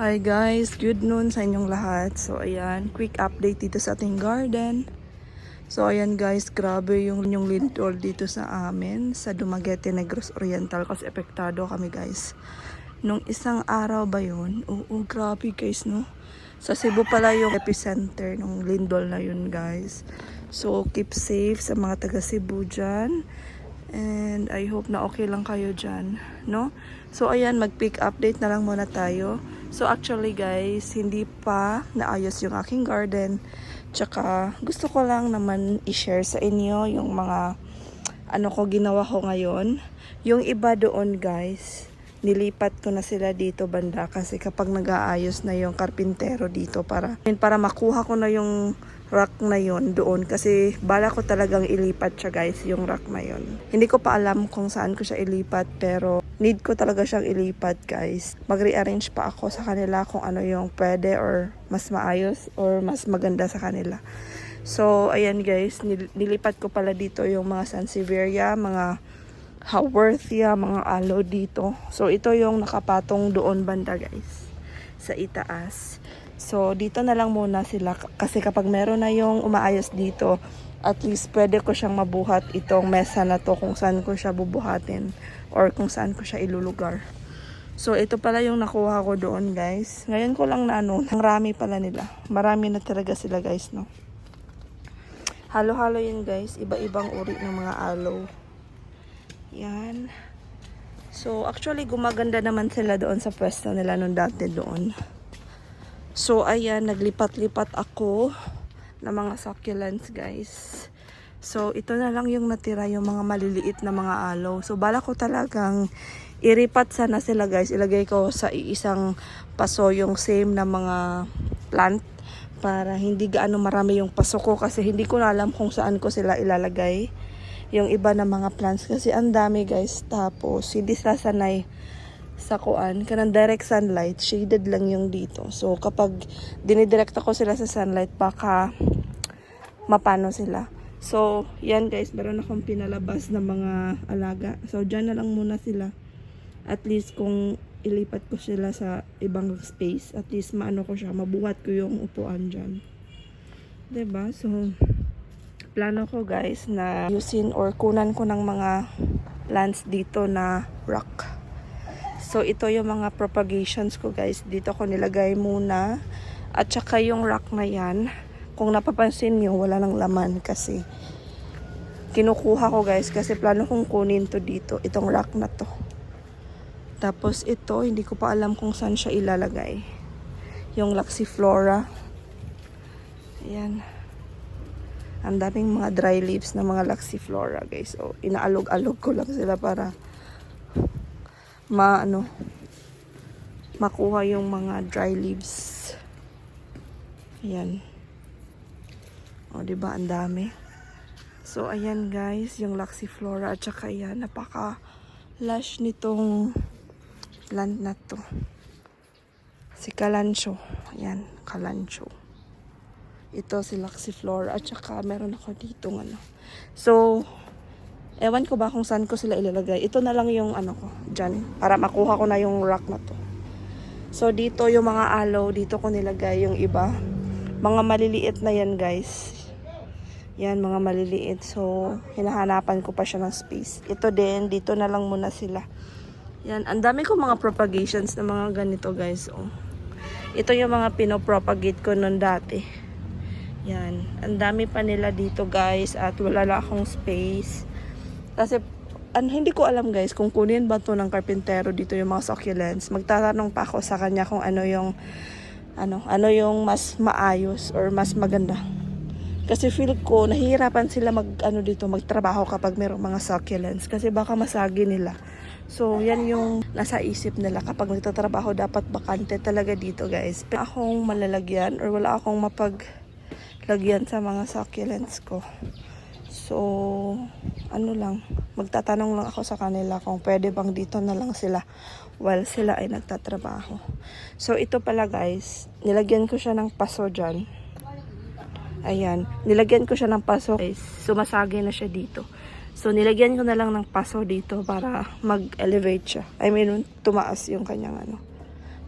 Hi guys, good noon sa inyong lahat. So ayan, quick update dito sa ating garden. So ayan guys, grabe yung yung lindol dito sa amin sa Dumaguete Negros Oriental kasi epektado kami guys. Nung isang araw ba yun? Oo, grabe guys no. Sa Cebu pala yung epicenter ng lindol na yun guys. So keep safe sa mga taga Cebu dyan. And I hope na okay lang kayo dyan, no? So, ayan, mag-pick update na lang muna tayo. So, actually guys, hindi pa naayos yung aking garden. Tsaka, gusto ko lang naman i-share sa inyo yung mga ano ko ginawa ko ngayon. Yung iba doon guys, nilipat ko na sila dito banda kasi kapag nag-aayos na yung karpintero dito para para makuha ko na yung rack na yon doon kasi bala ko talagang ilipat siya guys yung rack na yon hindi ko pa alam kung saan ko siya ilipat pero need ko talaga siyang ilipat guys mag-rearrange pa ako sa kanila kung ano yung pwede or mas maayos or mas maganda sa kanila so ayan guys nil- nilipat ko pala dito yung mga Sansevieria mga Haworthia, mga aloe dito. So, ito yung nakapatong doon banda, guys. Sa itaas. So, dito na lang muna sila. Kasi kapag meron na yung umaayos dito, at least pwede ko siyang mabuhat itong mesa na to kung saan ko siya bubuhatin or kung saan ko siya ilulugar. So, ito pala yung nakuha ko doon, guys. Ngayon ko lang na ano, ang rami pala nila. Marami na talaga sila, guys, no? Halo-halo yun, guys. Iba-ibang uri ng mga aloe. Yan. So, actually, gumaganda naman sila doon sa pwesto nila nung dati doon. So, ayan, naglipat-lipat ako ng mga succulents, guys. So, ito na lang yung natira, yung mga maliliit na mga aloe. So, bala ko talagang iripat sana sila, guys. Ilagay ko sa iisang paso yung same na mga plant para hindi gaano marami yung paso ko kasi hindi ko na alam kung saan ko sila ilalagay yung iba na mga plants kasi ang dami guys tapos hindi sasanay sa kuan kanang direct sunlight shaded lang yung dito so kapag dinidirekta ko sila sa sunlight baka mapano sila so yan guys meron akong pinalabas na mga alaga so dyan na lang muna sila at least kung ilipat ko sila sa ibang space at least maano ko siya mabuhat ko yung upuan dyan ba so plano ko guys na yusin or kunan ko ng mga plants dito na rock. So ito yung mga propagations ko guys. Dito ko nilagay muna. At saka yung rock na yan, kung napapansin nyo, wala nang laman kasi kinukuha ko guys kasi plano kong kunin to dito, itong rock na to. Tapos ito, hindi ko pa alam kung saan siya ilalagay. Yung Laxiflora. Ayan. Ang daming mga dry leaves na mga Laxiflora, guys. So, inaalog-alog ko lang sila para ma ano makuha yung mga dry leaves. Ayan. O, di ba Ang dami. So, ayan guys, yung Laxiflora at saka ayan, napaka lush nitong plant na to. Si Kalancho. Ayan, Kalancho. Ito si Laxiflora at saka meron ako dito ano. So, ewan ko ba kung saan ko sila ilalagay. Ito na lang yung ano ko, dyan. Para makuha ko na yung rock na to. So, dito yung mga aloe, dito ko nilagay yung iba. Mga maliliit na yan guys. Yan, mga maliliit. So, hinahanapan ko pa siya ng space. Ito din, dito na lang muna sila. Yan, ang dami ko mga propagations na mga ganito guys. Oh. Ito yung mga pinopropagate ko noon dati. Yan. Ang dami pa nila dito guys at wala na akong space. Kasi an, hindi ko alam guys kung kunin ba to ng karpintero dito yung mga succulents. Magtatanong pa ako sa kanya kung ano yung ano, ano yung mas maayos or mas maganda. Kasi feel ko nahihirapan sila mag ano dito magtrabaho kapag mayroong mga succulents kasi baka masagi nila. So, yan yung nasa isip nila kapag nagtatrabaho dapat bakante talaga dito guys. Pero akong malalagyan or wala akong mapag lagyan sa mga succulents ko. So, ano lang, magtatanong lang ako sa kanila kung pwede bang dito na lang sila while sila ay nagtatrabaho. So, ito pala guys, nilagyan ko siya ng paso dyan. Ayan, nilagyan ko siya ng paso guys, sumasagi na siya dito. So, nilagyan ko na lang ng paso dito para mag-elevate siya. I mean, tumaas yung kanyang ano,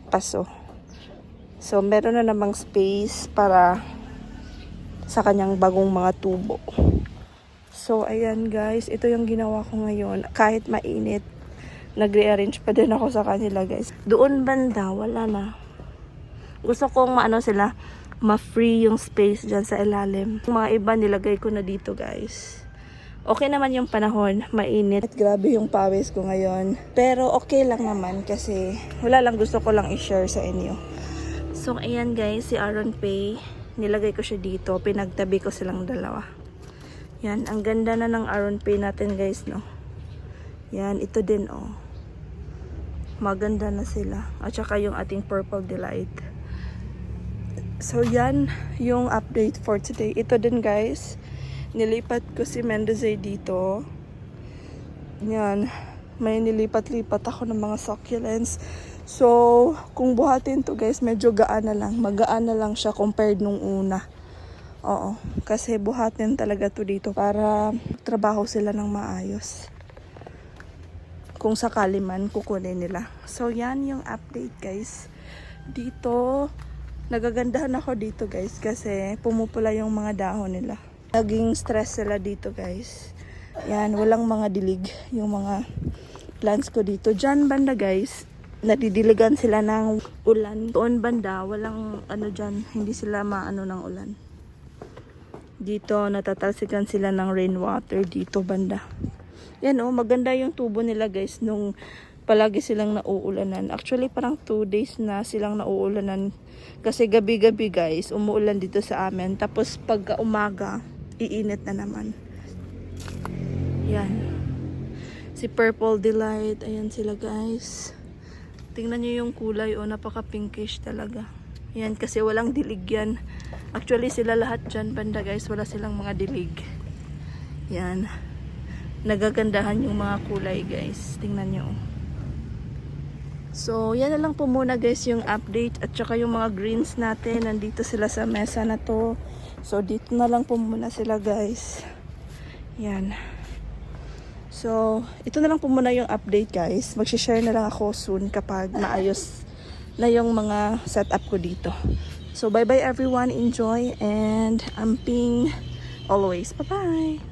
paso. So, meron na namang space para sa kanyang bagong mga tubo. So, ayan guys. Ito yung ginawa ko ngayon. Kahit mainit, nag-rearrange pa din ako sa kanila guys. Doon banda, wala na. Gusto kong maano sila, ma-free yung space dyan sa ilalim. Yung mga iba nilagay ko na dito guys. Okay naman yung panahon, mainit. At grabe yung pawis ko ngayon. Pero okay lang naman kasi wala lang gusto ko lang i-share sa inyo. So ayan guys, si Aaron Pay, nilagay ko siya dito. Pinagtabi ko silang dalawa. Yan, ang ganda na ng Aaron Pay natin guys, no? Yan, ito din oh. Maganda na sila. At saka yung ating Purple Delight. So yan, yung update for today. Ito din guys, nilipat ko si Mendoza dito. Yan, may nilipat-lipat ako ng mga succulents. So, kung buhatin to guys, medyo gaan na lang. Magaan na lang siya compared nung una. Oo, kasi buhatin talaga to dito para trabaho sila ng maayos. Kung sakali man, kukunin nila. So, yan yung update guys. Dito, nagagandahan ako dito guys kasi pumupula yung mga dahon nila. Naging stress sila dito guys. Yan, walang mga dilig yung mga plants ko dito. Diyan banda guys, nadidiligan sila ng ulan. Doon banda, walang ano dyan, hindi sila maano ng ulan. Dito, natatalsikan sila ng rainwater dito banda. Yan oh, maganda yung tubo nila guys nung palagi silang nauulanan. Actually, parang 2 days na silang nauulanan. Kasi gabi-gabi guys, umuulan dito sa amin. Tapos pagka umaga, iinit na naman. Yan. Si Purple Delight, ayan sila guys. Tingnan nyo yung kulay, oh, napaka pinkish talaga. Yan, kasi walang dilig yan. Actually, sila lahat dyan, banda guys, wala silang mga dilig. Yan. Nagagandahan yung mga kulay guys. Tingnan nyo. oh. So, yan na lang po muna guys yung update at saka yung mga greens natin. Nandito sila sa mesa na to. So, dito na lang po muna sila guys. Yan. So, ito na lang po muna yung update guys. Mag-share na lang ako soon kapag maayos na yung mga setup ko dito. So, bye-bye everyone. Enjoy and amping always. Bye-bye!